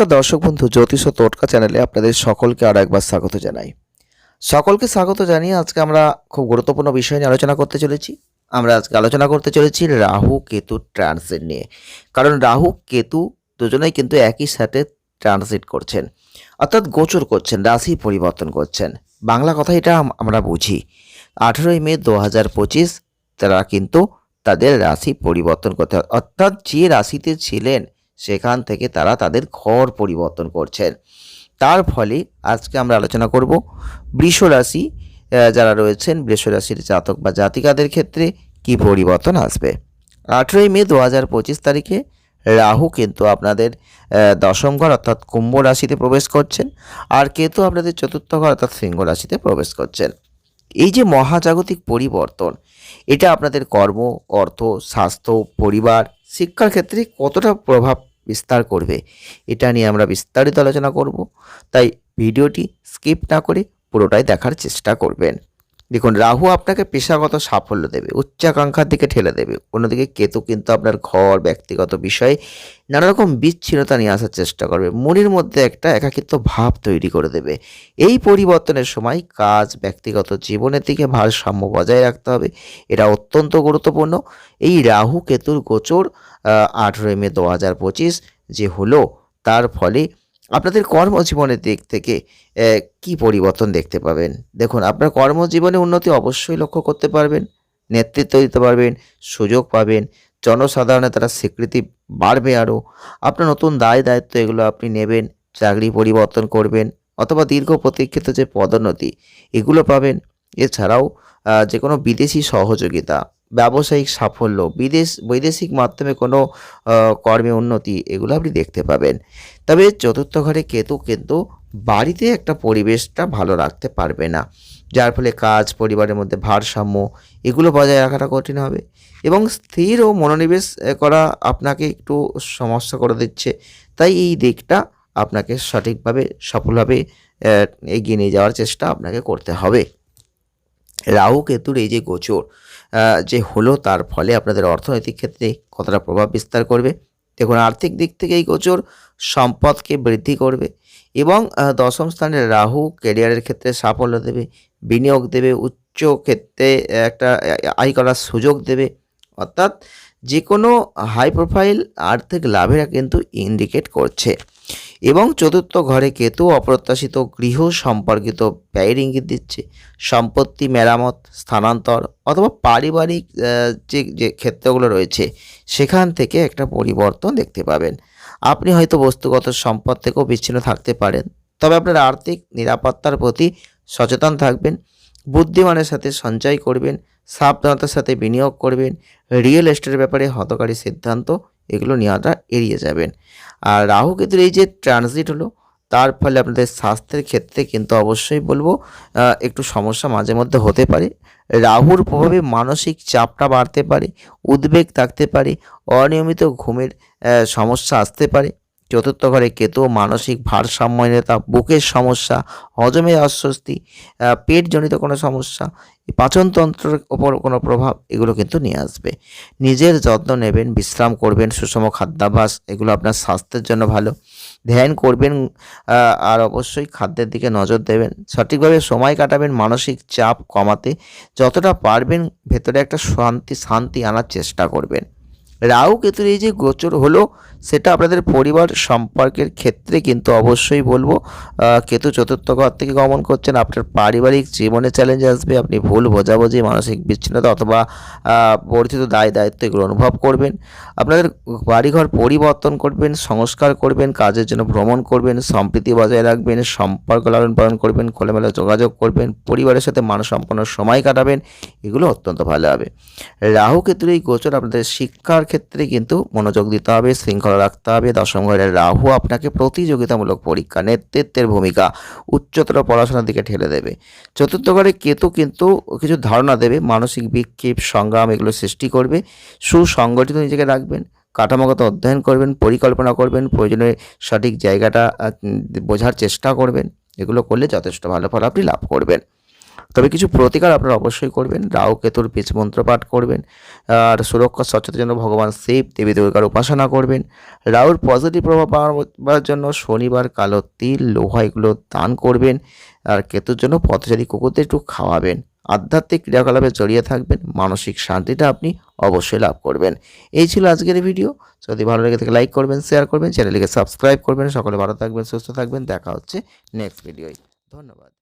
নমস্কার দর্শক বন্ধু, জ্যোতিষ ও টোটকা চ্যানেলে আপনাদের সকলকে আরও একবার স্বাগত জানাই। সকলকে স্বাগত জানিয়ে আজকে আমরা খুব গুরুত্বপূর্ণ বিষয় নিয়ে আলোচনা করতে চলেছি। আমরা আজকে আলোচনা করতে চলেছি রাহু, কেতু ট্রানজিট নিয়ে। কারণ রাহু, কেতু দুজনেই কিন্তু একই সাথে ট্রানজিট করছেন। অর্থাৎ গোচর করছেন, রাশি পরিবর্তন করছেন। বাংলা কথা এটা আমরা বুঝি। আঠেরোই মে দু হাজার পঁচিশ তারা কিন্তু তাদের রাশি পরিবর্তন করতে অর্থাৎ যে রাশিতে ছিলেন সেখান থেকে তারা তাদের ঘর পরিবর্তন করছেন। তার ফলে আজকে আমরা আলোচনা করব বৃষ রাশি যারা রয়েছেন, বৃষ রাশির জাতক বা জাতিকাদের ক্ষেত্রে কি পরিবর্তন আসবে? আঠেরোই মে দু হাজার পঁচিশ তারিখে রাহু কিন্তু আপনাদের দশম ঘর অর্থাৎ কুম্ভ রাশিতে প্রবেশ করছেন আর কেতু আপনাদের চতুর্থ ঘর অর্থাৎ সিংহ রাশিতে প্রবেশ করছেন। এই যে মহাজাগতিক পরিবর্তন, এটা আপনাদের কর্ম, অর্থ, স্বাস্থ্য, পরিবার, শিক্ষার ক্ষেত্রে কতটা প্রভাব বিস্তার করবে। এটা নিয়ে আমরা বিস্তারিত আলোচনা করব। তাই ভিডিওটি স্কিপ না করে পুরোটাই দেখার চেষ্টা করবেন। দেখুন, রাহু আপনাকে পেশাগত সাফল্য দেবে, উচ্চাকাঙ্ক্ষার দিকে ঠেলে দেবে। অন্যদিকে কেতু কিন্তু আপনার ঘর, ব্যক্তিগত বিষয়ে নানা রকম বিচ্ছিন্নতা নিয়ে আসার চেষ্টা করবে। মনের মধ্যে একটা একাকিত্ব ভাব তৈরি করে দেবে। এই পরিবর্তনের সময় কাজ, ব্যক্তিগত জীবনের দিকে ভারসাম্য বজায় রাখতে হবে। এটা অত্যন্ত গুরুত্বপূর্ণ। এই রাহু কেতুর গোচর আঠেরোই মে দু হাজার পঁচিশ যে হলো, তার ফলে আপনাদের কর্মজীবনের দিক থেকে কি পরিবর্তন দেখতে পাবেন? দেখুন, আপনার কর্মজীবনে উন্নতি অবশ্যই লক্ষ্য করতে পারবেন, নেতৃত্ব দিতে পারবেন, সুযোগ পাবেন, জনসাধারণের তারা স্বীকৃতি বাড়বে আরও। আপনার নতুন দায় দায়িত্ব এগুলো আপনি নেবেন, চাকরি পরিবর্তন করবেন, অথবা দীর্ঘ প্রতীক্ষিত যে পদোন্নতি, এগুলো পাবেন। এছাড়াও যে কোনো বিদেশি সহযোগিতা ব্যবসায়িক সাফল্য, বিদেশ, বৈদেশিক মাধ্যমে কোনো কর্মে উন্নতি, এগুলো আপনি দেখতে পাবেন। তবে চতুর্থ ঘরে কেতু কিন্তু বাড়িতে একটা পরিবেশটা ভালো রাখতে পারবে না। যার ফলে কাজ, পরিবারের মধ্যে ভারসাম্য, এগুলো বজায় রাখাটা কঠিন হবে এবং স্থির ও মনোনিবেশ করা আপনাকে একটু সমস্যা করে দিচ্ছে। তাই এই দিকটা আপনাকে সঠিকভাবে, সফলভাবে এগিয়ে নিয়ে যাওয়ার চেষ্টা আপনাকে করতে হবে। রাহু কেতুর এই যে গোচর যে হলো তার ফলে আপনাদের অর্থনৈতিক ক্ষেত্রে কতটা প্রভাব বিস্তার করবে। দেখুন, আর্থিক দিক থেকে এই গোচর সম্পদকে বৃদ্ধি করবে এবং দশম স্থানে রাহু ক্যারিয়ারের ক্ষেত্রে সাফল্য দেবে, বিনিয়োগ দেবে, উচ্চ ক্ষেত্রে একটা আয় করার সুযোগ দেবে। অর্থাৎ যে কোনো হাই প্রোফাইল আর্থিক লাভেরা কিন্তু ইন্ডিকেট করছে। এবং চতুর্থ ঘরে কেতু অপ্রত্যাশিত গৃহ সম্পর্কিত ব্যয়ের ইঙ্গিত দিচ্ছে। সম্পত্তি, মেরামত, স্থানান্তর অথবা পারিবারিক যে যে ক্ষেত্রগুলো রয়েছে, সেখান থেকে একটা পরিবর্তন দেখতে পাবেন। আপনি হয়তো বস্তুগত সম্পদ থেকেও বিচ্ছিন্ন থাকতে পারেন, তবে আপনার আর্থিক নিরাপত্তার প্রতি সচেতন থাকবেন, বুদ্ধিমানের সাথে সঞ্চয় করবেন, সাবধানতার সাথে বিনিয়োগ করবেন, রিয়েল এস্টেটের ব্যাপারে হতকারী সিদ্ধান্ত এগুলো নেওয়াটা এড়িয়ে যাবেন। আর রাহু কেতুর এই যে ট্রানজিট হলো, তার ফলে আপনাদের স্বাস্থ্যের ক্ষেত্রে কিন্তু অবশ্যই বলব একটু সমস্যা মাঝে মধ্যে হতে পারে। রাহুর প্রভাবে মানসিক চাপটা বাড়তে পারে, উদ্বেগ থাকতে পারে, অনিয়মিত ঘুমের সমস্যা আসতে পারে। চতুর্থ ঘরে কেতু মানসিক ভারসাম্যহীনতা বুকের সমস্যা হজমের অস্বস্তি পেটজনিত কোনো সমস্যা পাচনতন্ত্রের ওপর কোনো প্রভাব, এগুলো কিন্তু নিয়ে আসবে। নিজের যত্ন নেবেন, বিশ্রাম করবেন, সুষম খাদ্যাভ্যাস, এগুলো আপনার স্বাস্থ্যের জন্য ভালো। ধ্যান করবেন আর অবশ্যই খাদ্যের দিকে নজর দেবেন। সঠিকভাবে সময় কাটাবেন, মানসিক চাপ কমাতে, যতটা পারবেন, ভেতরে একটা শান্তি শান্তি আনার চেষ্টা করবেন। রাহু কেতুর এই যে গোচর হলো, সেটা আপনাদের পরিবার সম্পর্কের ক্ষেত্রে কিন্তু অবশ্যই বলব। কেতু চতুর্থ ঘর থেকে গমন করছেন, আপনার পারিবারিক জীবনে চ্যালেঞ্জ আসবে, আপনি ভুল বোঝাবুঝি, মানসিক বিচ্ছিন্নতা অথবা বর্ধিত দায় দায়িত্ব এগুলো অনুভব করবেন। আপনাদের বাড়িঘর পরিবর্তন করবেন, সংস্কার করবেন, কাজের জন্য ভ্রমণ করবেন, সম্প্রীতি বজায় রাখবেন, সম্পর্ক লালন পালন করবেন, খোলামেলা যোগাযোগ করবেন, পরিবারের সাথে মানসম্পন্ন সময় কাটাবেন, এগুলো অত্যন্ত ভালো হবে। রাহু কেতুর এই গোচর আপনাদের শিক্ষার ক্ষেত্রে কিন্তু মনোযোগ দিতে হবে, শৃঙ্খলা রাখতে হবে। দশম ঘরের রাহু আপনাকে প্রতিযোগিতামূলক পরীক্ষা, নেতৃত্বের ভূমিকা উচ্চতর পড়াশোনার দিকে ঠেলে দেবে। চতুর্থ ঘরে কেতু কিন্তু কিছু ধারণা দেবে, মানসিক বিক্ষেপ সংগ্রাম এগুলো সৃষ্টি করবে, সুসংগঠিত নিজেকে রাখবেন, কাঠামোগত অধ্যয়ন করবেন, পরিকল্পনা করবেন প্রয়োজনে সঠিক জায়গাটা বোঝার চেষ্টা করবেন। এগুলো করলে যথেষ্ট ভালো ফল আপনি লাভ করবেন। তবে কিছু প্রতিকার আপনারা অবশ্যই করবেন। রাহু, কেতুর বীজ মন্ত্র পাঠ করবেন। আর সুরক্ষা স্বচ্ছতার জন্য ভগবান শিব, দেবী দুর্গার উপাসনা করবেন। রাহুর পজিটিভ প্রভাব পাওয়ার জন্য শনিবার কালো তিল, লোহা এগুলো দান করবেন। আর কেতুর জন্য পথচারী কুকুরদের একটু খাওয়াবেন। আধ্যাত্মিক ক্রিয়াকলাপে জড়িয়ে থাকবেন। মানসিক শান্তিটা আপনি অবশ্যই লাভ করবেন। এই ছিল আজকের ভিডিও যদি ভালো লেগে থাকে লাইক করবেন শেয়ার করবেন চ্যানেলটিকে সাবস্ক্রাইব করবেন। সকলে ভালো থাকবেন, সুস্থ থাকবেন। দেখা হচ্ছে নেক্সট ভিডিওয় ধন্যবাদ।